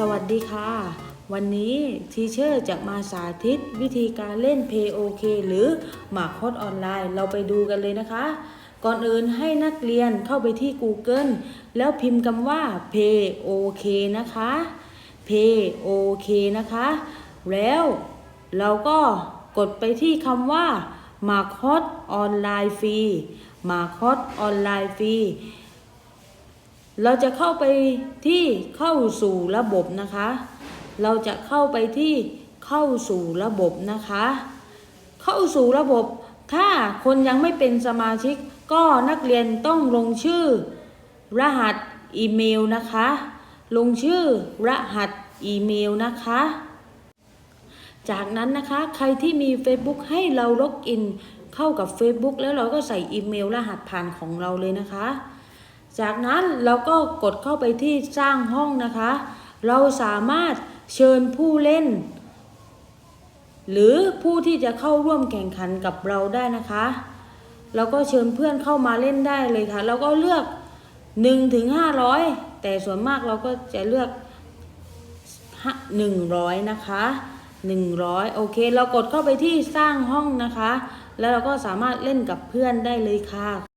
สวัสดีค่ะ วันนี้ทีเชอร์จะมาสาธิตวิธีการเล่น POK หรือหมากฮอตออนไลน์เราไปดูกันเลยนะคะ ก่อนอื่นให้นักเรียนเข้าไปที่ Google แล้วพิมพ์คำว่า POK นะคะ POK นะคะ แล้วเราก็กดไปที่คำว่าหมากฮอตออนไลน์ฟรีหมากฮอตออนไลน์ฟรี เราจะเข้าไปที่เข้าสู่ระบบนะคะ เราจะเข้าไปที่เข้าสู่ระบบนะคะ เข้าสู่ระบบ ถ้าคนยังไม่เป็นสมาชิก ก็นักเรียนต้องลงชื่อ รหัสอีเมลนะคะ ลงชื่อรหัสอีเมลนะคะ จากนั้นนะคะใครที่มี Facebook ให้เราล็อกอินเข้ากับ Facebook แล้วเราก็ใส่อีเมลรหัสผ่านของเราเลยนะคะ จากนั้นเราก็กดเข้าไปที่สร้างห้องนะคะ เราสามารถเชิญผู้เล่น หรือผู้ที่จะเข้าร่วมแข่งขันกับเราได้นะคะเราก็เชิญเพื่อนเข้ามาเล่นได้เลยค่ะ เราก็เลือก1ถึง500 แต่ส่วนมากเราก็จะเลือก 100 นะคะ 100 โอเค เรากดเข้าไปที่สร้างห้องนะคะ แล้วเราก็สามารถเล่นกับเพื่อนได้เลยค่ะ